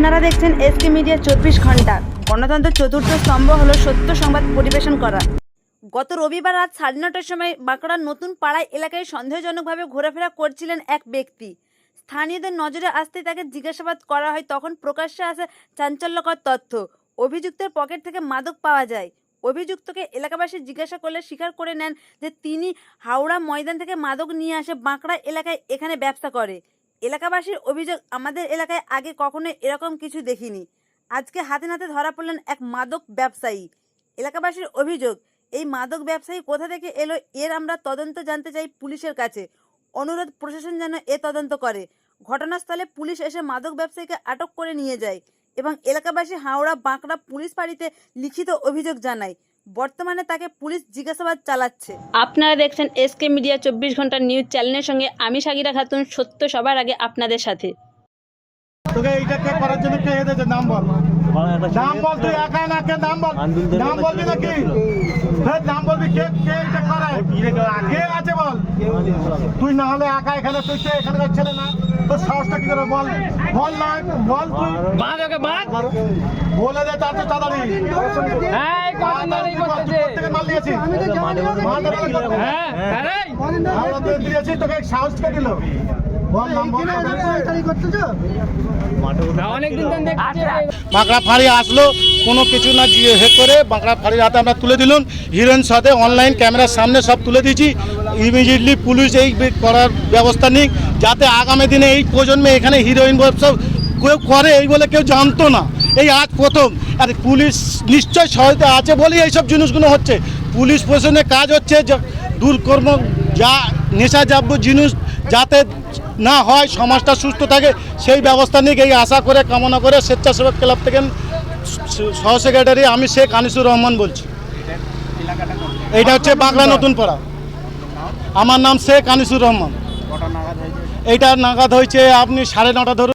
আপনারা দেখছেন SK media চব্বিশ ঘণ্টা। গণতন্ত্রের চতুর্থ স্তম্ভ হলো সত্য সংবাদ পরিবেশন করা। গত রবিবার রাত সাড়ে নটার সময় বাঁকড়ার নতুন পাড়ায় এলাকায় সন্দেহজনকভাবে ঘোরাফেরা করছিলেন এক ব্যক্তি। স্থানীয়দের নজরে আসতে তাকে জিজ্ঞাসাবাদ করা হয়, তখন প্রকাশ্যে আসে চাঞ্চল্যকর তথ্য। অভিযুক্তের পকেট থেকে মাদক পাওয়া যায়। অভিযুক্তকে এলাকাবাসী জিজ্ঞাসা করলে স্বীকার করে নেন যে, তিনি হাওড়া ময়দান থেকে মাদক নিয়ে আসে বাঁকড়া এলাকায়, এখানে ব্যবসা করে। এলাকাবাসীর অভিযোগ, আমাদের এলাকায় আগে কখনো এরকম কিছু দেখিনি। আজকে হাতে নাতে ধরা পড়লেন এক মাদক ব্যবসায়ী। এলাকাবাসীর অভিযোগ, এই মাদক ব্যবসায়ী কোথা থেকে এলো এর আমরা তদন্ত জানতে চাই পুলিশের কাছে। অনুরোধ, প্রশাসন যেন এ তদন্ত করে। ঘটনাস্থলে পুলিশ এসে মাদক ব্যবসায়ীকে আটক করে নিয়ে যায় এবং এলাকাবাসী হাওড়া বাঁকড়া পুলিশ ফাঁড়িতে লিখিত অভিযোগ জানায়। বর্তমানে তাকে পুলিশ জিজ্ঞাসাবাদ চালাচ্ছে। আপনারা দেখছেন এসকে মিডিয়া চব্বিশ ঘণ্টা নিউজ চ্যানেলের সঙ্গে আমি সাগিরা খাতুন সত্য সবার আগে আপনাদের সাথে। তোকে এইটা কে করার জন্য কে এসেছে? নাম বল। নাম বল তুই একা না কে? নাম বল। নাম বলবি নাকি? হ্যাঁ নাম বলবি কে? কে এটা করে কে আছে বল? তুই না হলে একা এখানে তুই তো এখানকার ছেলে না। তোর সাহসটা কি করে বল বল না বল তুই। বাদ ওকে বাদ বলে দে তার তাড়াতাড়ি এই কদিন ধরেই করতেছে থেকে মাল দিয়েছি? মাল ধরে হ্যাঁ আরে আমরা তো দিয়েছি তোকে সাহস কে দিল? বল নাম বল অনেকদিন ধরে দেখছি। বাঁকড়া ফাঁড়ি আসলো কোনো কিছু না হে করে বাঁকড়া ফাঁড়ির হাতে আমরা তুলে দিলাম। হিরোইন সাথে অনলাইন ক্যামেরার সামনে সব তুলে দিয়েছি। ইমিডিয়েটলি পুলিশ এই করার ব্যবস্থা নিক। যাতে আগামী দিনে এই প্রজন্মে এখানে হিরোইন ব্যবসা কেউ করে এই বলে কেউ জানতো না। এই আজ প্রথম। আর পুলিশ নিশ্চয় সহায়তা আছে বলেই এইসব জিনিসগুলো হচ্ছে। পুলিশ প্রশাসনের কাজ হচ্ছে দুর্কর্ম, যা নেশাজাব্য জিনিস যাতে না হয়, সমাজটা সুস্থ থাকে, সেই ব্যবস্থা নিয়ে এই আশা করে, কামনা করে স্বেচ্ছাসেবক ক্লাব থেকে সহ সেক্রেটারি আমি শেখ আনিসুর রহমান বলছি। এটা হচ্ছে বাংলা নতুন পাড়া। আমার নাম শেখ আনিসুর রহমান। এইটা নাগাদ হয়েছে আপনি সাড়ে নটা ধরুন